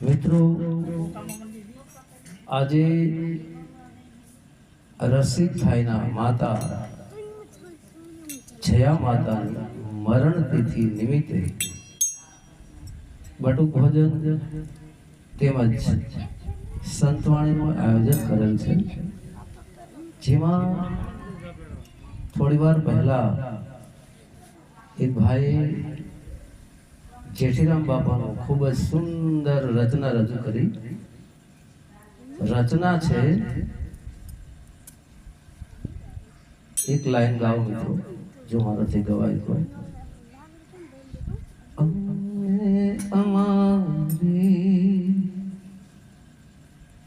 મિત્રો, આજે રસિક થાયના માતા જયા માતાની મરણ તિથિ નિમિત્તે બટુક ભોજન તેમજ સંતવાણીનું આયોજન કરેલ છે. જેમાં થોડી વાર પહેલા એક ભાઈ જેઠીરામ બાપાનો ખૂબ જ સુંદર રચના રજૂ કરી. રચના છે એક લાઈન ગાવ મિત્રો, જો મારાથી ગવાય હોય અમે અમારી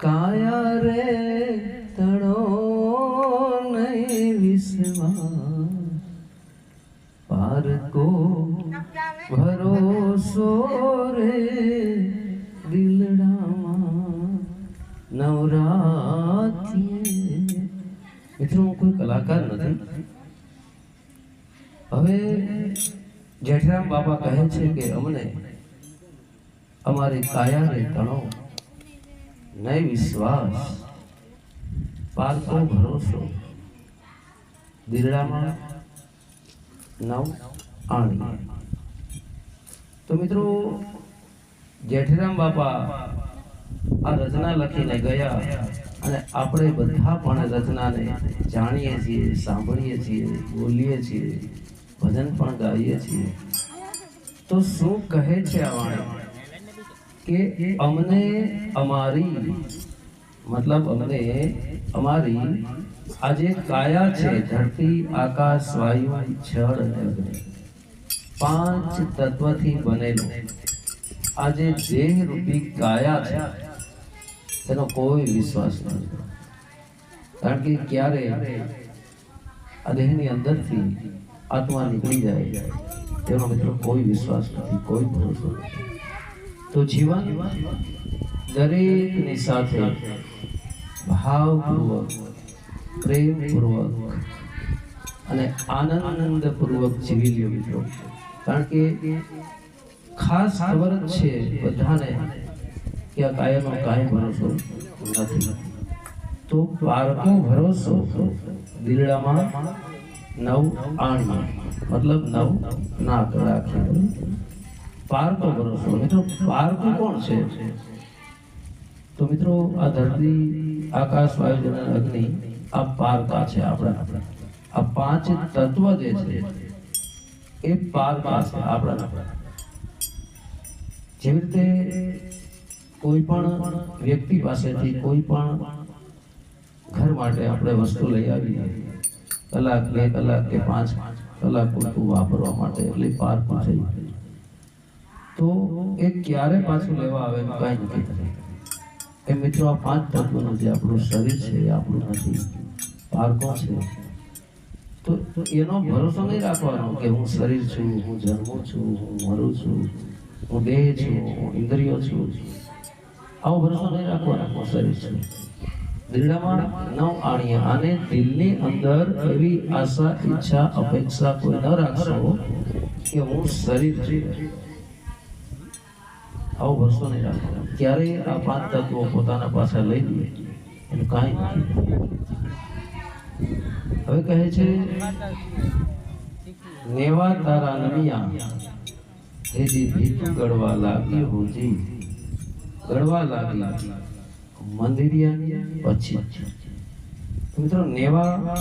કાયા રે ભરોસો રે દિલડામાં નવરાત્રિએ મિત્રો કોઈ કલાકાર નથી હવે જેઠરામ બાપા કહે છે કે અમને અમારી કાયા રે તણો નહીં વિશ્વાસ પારકો ભરોસો દિલડામાં નવ આણી તો મિત્રો, જેઠરામ બાપા આ રચના લખીને ગયા અને આપણે બધા પણ રચનાને જાણીએ છીએ, સાંભળીએ છીએ, બોલીએ છીએ, ભજન પણ ગાઈએ છીએ. તો શું કહે છે આ વાણી? કે અમને અમારી, મતલબ અમને અમારી આ જે કાયા છે, ધરતી, આકાશ, વાયુ, છળ અને અગ્નિ. પાંચ તત્વથી બનેલું. આ જે દેહ રૂપી કાયા છે, તેનો કોઈ વિશ્વાસ નથી. કારણ કે ક્યારે આ દેહની અંદરથી આત્મા નીકળી જાય, તેનો મિત્રો કોઈ વિશ્વાસ નથી, કોઈ ભરોસો નથી. તો જીવન દરેકની સાથે ભાવપૂર્વક, પ્રેમપૂર્વક અને આનંદપૂર્વક જીવી લ્યો મિત્રો. કારણ કે ખાસ ખબર જ છે બધાને કે આ કાયમનો કાંઈ ભરોસો નથી. તો પારકો ભરોસો દિલડામાં નવ આણમાં મતલબ નવ નાક રાખી પારકો ભરોસો. મિત્રો પારકો કોણ છે? તો મિત્રો આ ધરતી આકાશ વાયુ અગ્નિ આ પારકા છે આપણા. આ પાંચ તત્વ જે છે એ પારકા છે, આપણા જેવી રીતે કોઈ પણ વ્યક્તિ પાસેથી કોઈ પણ ઘર માટે આપણે વસ્તુ લઈ આવીએ, કલાક, બે કલાક કે પાંચ કલાક પૂરતું વાપરવા માટે એટલે પારકું થઈ તો એ ક્યારે પાછું લેવા આવે કાંઈ નથી એ મિત્રો, આ પાંચ તત્વનું જે આપણું શરીર છે એ આપણું નથી. પારકો છે તો એનો ભરોસો નહીં રાખવાનો કે હું શરીર છું, હું જન્મું છું, હું મરું છું, હું દેહ છું, હું ઇન્દ્રિયો છું. આવો ભરોસો નહીં રાખવાનો હું શરીર છું. દિલડામાં નવ આણીએ અને દિલની અંદર એવી આશા, ઈચ્છા, અપેક્ષા કોઈ ન રાખશો કે હું શરીર છું. આવો ભરોસો નહીં રાખવાનો. ક્યારેય આ પાંચ તત્વો પોતાના પાસે લઈ લે. એનું કાંઈ નથી. હવે કહે છે, નેવા તારા નમિયા હેજી ભીતુ ગળવા લાગી હોજી. ગળવા લાગી મંદિરિયા પછી. મિત્રો, નેવા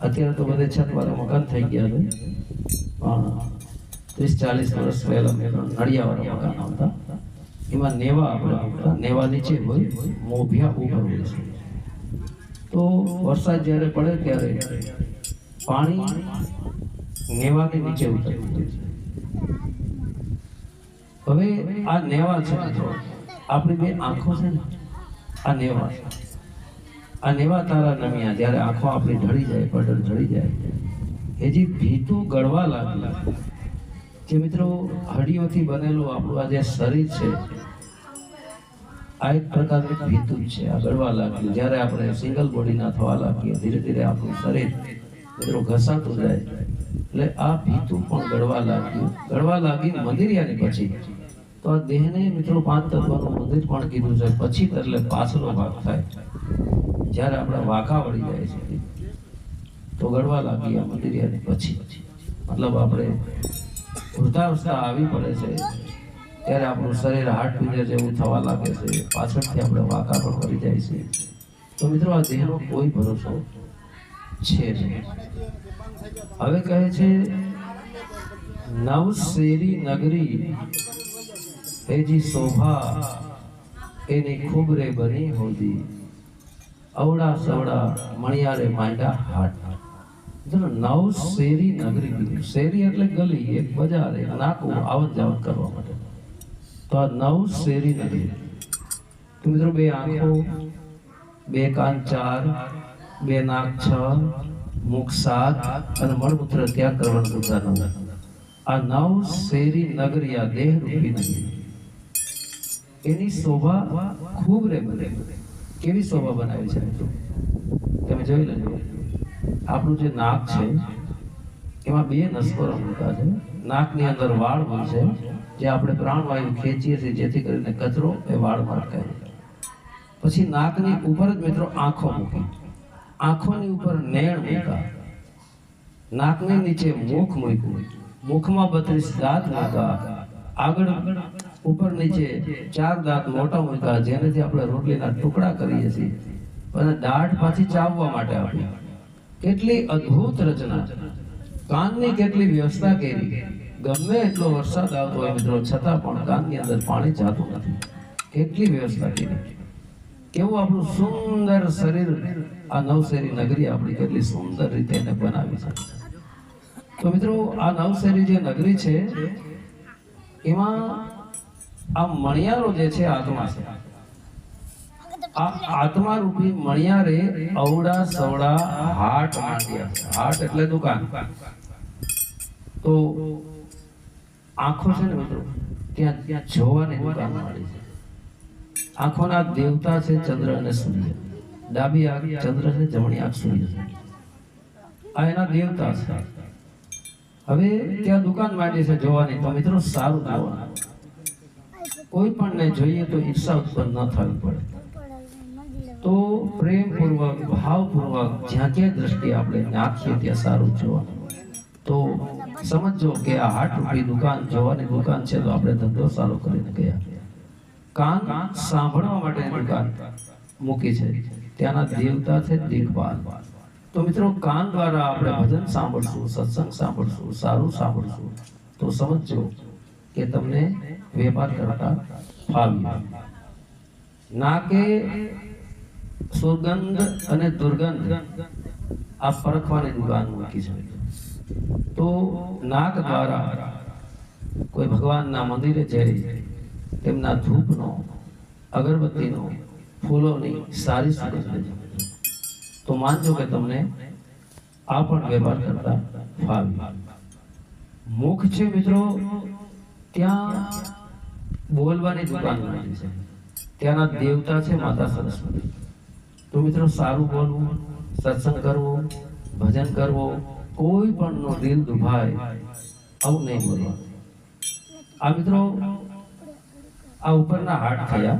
અત્યારે તો બધે છત વાળા મકાન થઈ ગયા છે. પણ ત્રીસ ચાલીસ વર્ષ પહેલા નડિયાવાળા મકાન આવતા. એમાં નેવા આપણે, નેવા નીચે હોય, મોભિયા ઉપર હોય છે. તો વરસાદ જ્યારે પડે ત્યારે પાણી નેવાની નીચે ઉતરતું હવે આ નેવા છે આપણી બે આંખો છે ને, આ નેવા આ નેવા તારા નમિયા, જ્યારે આંખો આપણી ઢળી જાય પડર ઢળી જાય, એ જે ભીતું ગળવા લાગે જે મિત્રો હડીઓથી બનેલું આપણું આ જે શરીર છે આ એક પ્રકારની ભીતું છે. આ ગળવા લાગ્યું જ્યારે આપણે સિંગલ બોડીના થવા લાગીએ, ધીરે ધીરે આપણું શરીર મિત્રો ઘસાતું જાય. એટલે આ ભીતું પણ ગળવા લાગ્યું. ગળવા લાગી મંદિરિયાની પછી તો આ દેહને મિત્રો પાંચ તત્વનું મંદિર પણ કીધું છે. પછી એટલે પાછળનો ભાગ થાય. જ્યારે આપણે વાંકા વળી જાય છે, તો ગળવા લાગી આ મંદિરિયાની પછી. મતલબ આપણે વૃદ્ધાવસ્થા આવી પડે છે. ત્યારે આપણું શરીર હાર્ટ પીજર જેવું થવા લાગે છે. પાછળથી આપણે વાંકા પણ કરી જાય છે. તો મિત્રો, આ દેહનો કોઈ ભરોસો છે નહીં. હવે કહે છે નવ શેરી નગરી એજી શોભા એની ખૂબ રે બની હોતી. અવડા સવડા મણિયારે માંડા હાટ. નવ શેરી નગરી, શેરી એટલે ગલી, એક બજાર નાકું, આવત જાવત કરવા માટે. તો આ નવ શેરી નથી તો મિત્રો બે આંખો, બે કાન ચાર, બે નાક છ, મુખ સાત અને મળમૂત્ર ત્યાગ કરવાનું બધા નવ આ નવ શેરી નગરી આ દેહ રૂપી નગરી એની શોભા ખૂબ રે બને કેવી શોભા બનાવી છે તમે જોઈ લેજો. આપણું જે નાક છે, એમાં બે નસકોરા મૂકતા છે. નાકની અંદર વાળ હોય છે. જે આપણે પ્રાણવાયુ ખેંચીએ છીએ, જેથી કરીને કચરો એ વાળમાં અટકાય પછી નાકની ઉપર જ મિત્રો આંખો મૂકી. આંખોની ઉપર નેણ મૂકા. નાકની નીચે મુખ મૂક્યું. મુખમાં બત્રીસ દાંત મૂકા. આગળ ઉપર નીચે ચાર દાંત મોટા મૂક્યા જેનાથી આપણે રોટલીના ટુકડા કરીએ છીએ. અને દાઢ પાછી ચાવવા માટે આપી. કેટલી અદ્ભુત રચના. કાનની કેટલી વ્યવસ્થા કરી. ગમે એટલો વરસાદ આવતો હોય મિત્રો, છતાં પણ કાનની અંદર પાણી જાતું નથી. કેટલી વ્યવસ્થા કરી. કેવું આપણું સુંદર શરીર આ નવશેરી નગરી આપણી કેટલી સુંદર રીતે એને બનાવી છે. તો મિત્રો, આ નવશેરી જે નગરી છે, એમાં આ મણિયારો જે છે, આત્મા છે. આ આત્મા રૂપી મણિયારે અવડા સવડા હાટ માંડ્યા. હાટ એટલે દુકાન. તો આંખો છે ને મિત્રો ત્યાં જોવાની દુકાન માંડી છે. આંખોના દેવતા છે ચંદ્ર અને સૂર્ય. ડાબી આંખ ચંદ્ર છે, જમણી આંખ સૂર્ય છે. આ એના દેવતા છે. હવે ત્યાં દુકાન માંડી છે જોવાની. તો મિત્રો સારું જોવાનું. કોઈ પણ ને જોઈએ તો ઈર્ષા ઉત્પન્ન ન થવી પડે. તો પ્રેમપૂર્વક, ભાવપૂર્વક જ્યાં જ્યાં દ્રષ્ટિ આપણે નાખીએ ત્યાં સારું જોવાનું. તો સમજો કે આ હાટ રૂપી દુકાન જોવાની દુકાન છે, તો આપણે ધંધો સારો કરીને ગયા. કાન સાંભળવા માટે દુકાન મૂકી છે. ત્યાંના દેવતા છે દેખભાલ તો મિત્રો, કાન દ્વારા આપણે ભજન સાંભળશું, સત્સંગ સાંભળશું, સારું સાંભળશું. તો સમજો કે તમને વેપાર કરતા ફાવી નાકે સુગંધ અને દુર્ગંધ આ પરખવાની દુકાન મૂકી છે. તો નાગ દ્વારા કોઈ ભગવાનના મંદિરે જઈ તેમના ધૂપનો, અગરબત્તીનો, ફૂલોની સારી સુગંધ તો માનજો કે તમને આ પણ વેપાર કરતા ફાવી. મુખ છે મિત્રો, ત્યાં બોલવાની દુકાન છે. ત્યાંના દેવતા છે માતા સરસ્વતી. તો મિત્રો સારું બોલવું, સત્સંગ કરવો, ભજન કરવો કોઈ પણ નો દિલ દુભાય, આવું નહીં બોલવાનું આ મિત્રો, આ ઉપરના હાટ થયા.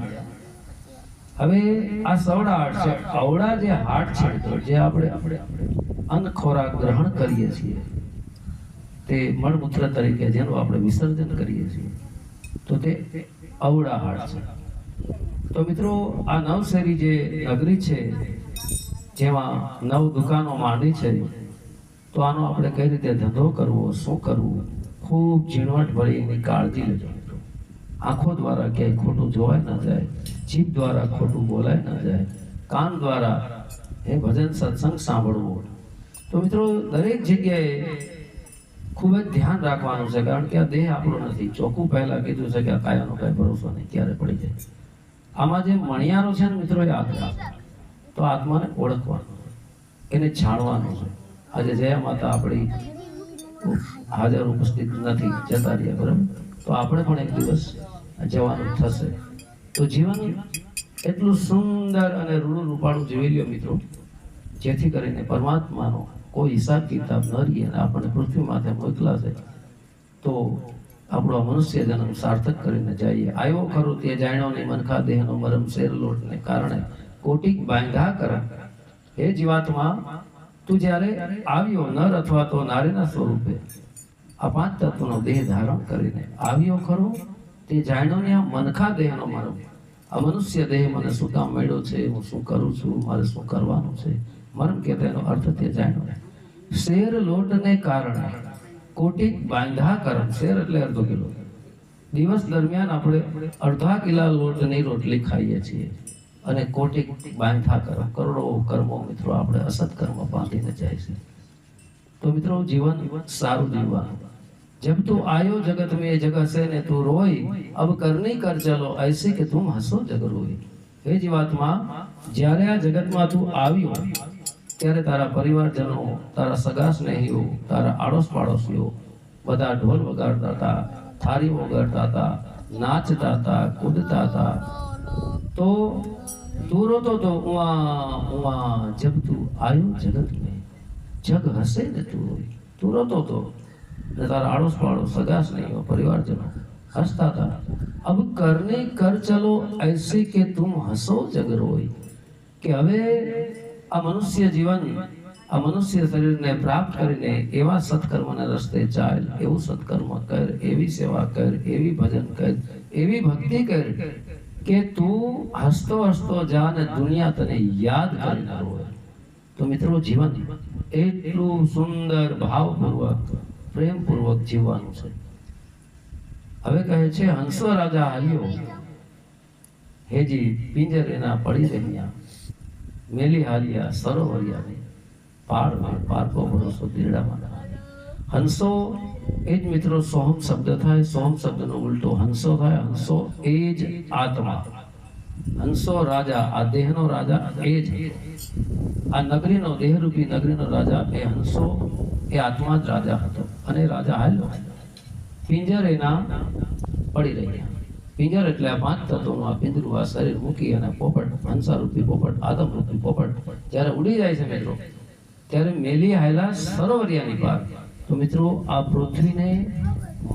હવે આ સવડા હાટ છે. અવડા જે હાટ છે જે આપણે આપણે અન્ન ખોરાક ગ્રહણ કરીએ છીએ, તે મળમૂત્ર તરીકે જેનું આપણે વિસર્જન કરીએ છીએ, તો તે અવડા હાટ છે. તો મિત્રો, આ નવશેરી જે નગરી છે, જેમાં નવ દુકાનો માંડી છે તો આનો આપણે કઈ રીતે ધંધો કરવો, શું કરવું? ખૂબ ઝીણવટ ભરી એની કાળજી લેજો. આંખો દ્વારા ક્યાંય ખોટું જોવાય ન જાય, જીભ દ્વારા ખોટું બોલાય ન જાય, કાન દ્વારા એ ભજન સત્સંગ સાંભળવું. તો મિત્રો, દરેક જગ્યાએ ખૂબ જ ધ્યાન રાખવાનું છે, કારણ કે આ દેહ આપણો નથી. ચોખ્ખું પહેલા કીધું છે કે આ કાયાનો કાંઈ ભરોસો નહીં, ક્યારે પડી જાય? આમાં જે મણિયારો છે ને મિત્રો, એ આત્મા. તો આત્માને ઓળખવાનું, એને જાણવાનું છે. આજે જયા માતા આપણી હાજર ઉપસ્થિત નથી, જતા રહ્યા, બરાબર? તો આપણે પણ એક દિવસ જવાનું થશે. તો જીવન એટલું સુંદર અને રૂડું રૂપાળું જીવી લ્યો મિત્રો, જેથી કરીને પરમાત્માનો કોઈ હિસાબ કિતાબ ન રહીએ અને આપણને પૃથ્વી માથે મોકલાશે તો આપણો મનુષ્ય જન્મ સાર્થક કરીને જઈએ. આવ્યો ખરો તે જાણ્યો નહીં, મનખા દેહનો મરમ શેર લોટને કારણે કોટિક બાંધા કરા. હે જીવાત્મા તું જ્યારે આવ્યો નર અથવા તો નારીના સ્વરૂપે, આ પાંચ તત્વનો દેહ ધારણ કરીને આવ્યો ખરો, તે જાણ્યો ને આ મનખા દેહનો મારો. આ મનુષ્ય દેહ મને શું કામ મળ્યો છે? હું શું કરું છું? મારે શું કરવાનું છે? મરમ કે તેનો અર્થ તે જાણ્યો શેર લોટને કારણે કોટિક બાંધા કરમ શેર એટલે અડધો કિલો. દિવસ દરમિયાન આપણે અડધા કિલા લોટની રોટલી ખાઈએ છીએ. અને કોટી કોટી બાંધા કરો. કરોડો કર્મો મિત્રો આપણે અસત કર્મ બાંધીને જાય છે. તો મિત્રો જીવન સારું જીવવાનું. જબ તું આયો જગત મેં જગત છે ને તું રોઈ અબ કરની કર ચલો એસી કે તું હસો જગ રોઈ હે જીવાત્મા જ્યારે આ જગતમાં તું આવ્યો ત્યારે તારા પરિવારજનો, તારા સગા સ્નેહીઓ, તારા આડોશ પાડોશીઓ બધા ઢોલ વગાડતા હતા થારી વગાડતા હતા, નાચતા હતા, કૂદતા હતા. તો તું રોતો તો ઉવા ઉવા જબ તું આવ્યો જગત મેં જગ હસે ને તું તું રોતો તો. ને તારા આડોશ પાડોશ સગા સ્નેહીઓ, પરિવારજનો હસતા હતા. અબ કરને કર ચલો એસે કે તુમ હસો જગ રોય. કે હવે આ મનુષ્ય જીવન, આ મનુષ્ય શરીરને પ્રાપ્ત કરીને એવા સત્કર્મને રસ્તે ચાલ, એવું સત્કર્મ કર, એવી સેવા કર, એવી ભજન કર, એવી ભક્તિ કર. કે તું હસતો હસતો જા ને દુનિયા તને યાદ કરીને રોય તો મિત્રો જીવન એટલું સુંદર, ભાવપૂર્વક, પ્રેમપૂર્વક જીવવાનું છે. હવે કહે છે, હંસો રાજા હાલ્યો હેજી પિંજરેના પડી રહ્યા. મેલી હાલિયા સરોવરિયા પાર પાર પારકો ભરોસો દીરડામાં હંસો એ જ મિત્રો સોહમ શબ્દ થાય સોહમ શબ્દનો ઉલટો હંસો થાય, હંસો એ જ આત્મા. હંસો રાજા, આ દેહનો રાજા એ જ. આ નગરીનો, દેહરૂપી નગરીનો રાજા એ હંસો, એ આત્મા જ રાજા હતો. અને રાજા હાલ્યો. પિંજર એના પડી રહ્યા. પિંજર એટલે આ પાંચ તત્વોનું આ પિંજરું, આ શરીર મૂકી અને પોપટ, હંસારૂપી પોપટ, આદમરૂપી પોપટ જ્યારે ઉડી જાય છે મિત્રો, ત્યારે મેલી હાયલા સરોવરિયાની પાર. તો મિત્રો, આ પૃથ્વીને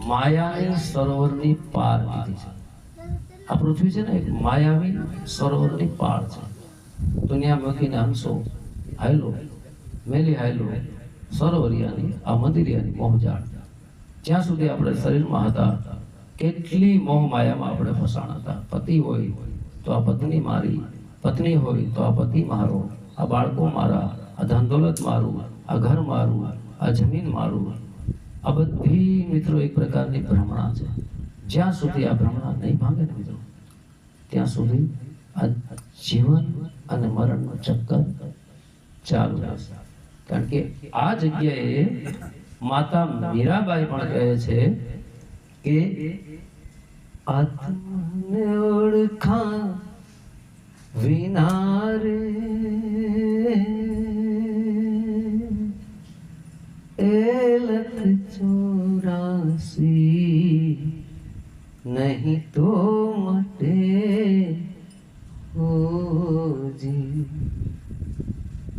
માયાની સરોવરની પાર કીધી છે. આ પૃથ્વી છે ને એક માયાવી સરોવરની પાર છે. દુનિયા મૂકીને હંસો હાયલો, મેલી હાયલો સરોવરિયાની, આ મંદિરિયાની મોહજાળ. જ્યાં સુધી આપણે શરીરમાં હતા, કેટલી મોહ માયામાં આપણે ફસાણ હતા. પતિ હોય તો આ પત્ની મારી, પત્ની હોય તો આ પતિ મારો. આ બાળકો મારા, આ ધન મારું, આ ઘર મારું આ જમીન મારું આ બધી મિત્રો એક પ્રકારની ભ્રમણા છે. જ્યાં સુધી આ ભ્રમણા નહીં ભાંગે ને મિત્રો, ત્યાં સુધી આ જીવન અને મરણનો ચક્કર ચાલુ રહેશે. કારણ કે આ જગ્યાએ માતા મીરાબાઈ પણ કહે છે કે આત્મને ઓળખા વિના રે એલખ ચોરાસી નહીં તો મટે ઓજી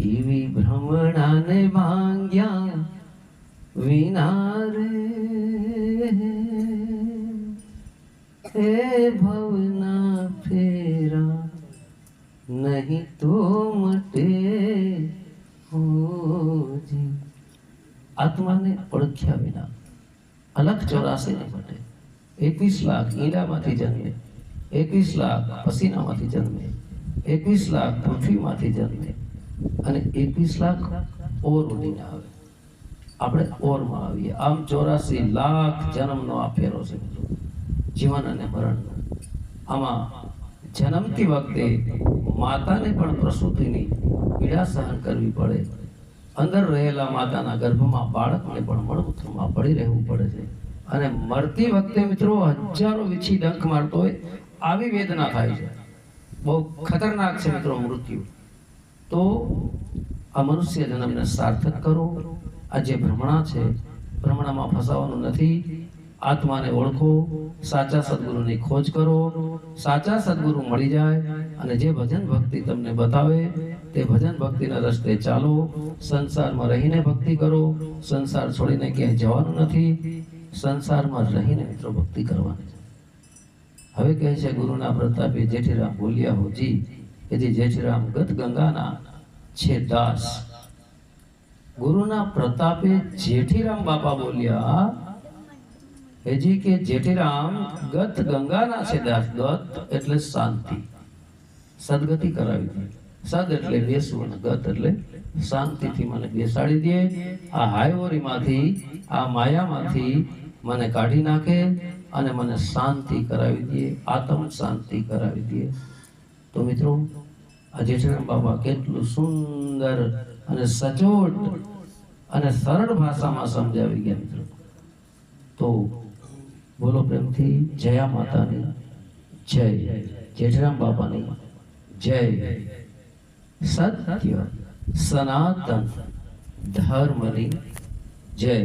એવી ભ્રમણાને ભાંગ્યા વિના રે હે ભવના ફેરા નહીં તો મટે હોજી આત્માને ઓળખ્યા વિના અલગ ચોરાસી માટે. એકવીસ લાખ ઈંડામાંથી જન્મે, એકવીસ લાખ પસીનામાંથી જન્મે, એકવીસ લાખ પૃથ્વીમાંથી જન્મે અને એકવીસ લાખ ઓર ઉડીને આવે. આપણે ઓરમાં આવીએ. આમ ચોરાસી લાખ જન્મનો આ ફેરો છે જીવન અને મરણનો. આમાં જન્મતી વખતે માતાને પણ પ્રસૂતિની પીડા સહન કરવી પડે. અંદર રહેલા માતાના ગર્ભમાં બાળકને પણ મળમૂત્રમાં પડી રહેવું પડે છે. અને મરતી વખતે મિત્રો હજારો વીછી ડંખ મારતો હોય, આવી વેદના થાય છે. બહુ ખતરનાક છે મિત્રો મૃત્યુ. તો આ મનુષ્ય જન્મને સાર્થક કરો. આ જે ભ્રમણા છે, ભ્રમણામાં ફસાવાનું નથી આત્માને ઓળખો, સાચા સદગુરુની ખોજ કરો, સાચા સદગુરુ મળી જાય અને જે ભજન ભક્તિ તમને બતાવે, તે ભજન ભક્તિના રસ્તે ચાલો, સંસારમાં રહીને ભક્તિ કરો, સંસાર છોડીને ક્યાંય જવાનું નથી, સંસારમાં રહીને મિત્રો ભક્તિ કરવાની હવે કહે છે ગુરુના પ્રતાપે જેઠીરામ બોલ્યા, હોજી એથી જેઠીરામ ગત ગંગાના છે દાસ. ગુરુના પ્રતાપે જેઠીરામ બાપા બોલ્યા હેજી કે જેઠીરામ ગત ગંગાના છે દાસ એટલે શાંતિ. સદગતિ કરાવી દે સદ એટલે બેસવું ગત એટલે શાંતિથી મને બેસાડી દે. આ હાયવરીમાંથી, આ માયામાંથી મને કાઢી નાખે અને મને શાંતિ કરાવી દે. આત્મ શાંતિ કરાવી દે. તો મિત્રો, આ જેઠારામ બાબા કેટલું સુંદર અને સચોટ અને સરળ ભાષામાં સમજાવી ગયા મિત્રો. તો બોલો પ્રેમથી જયા માતાની જય જેઠરામ બાપાની જય સત્ય સનાતન ધર્મની જય.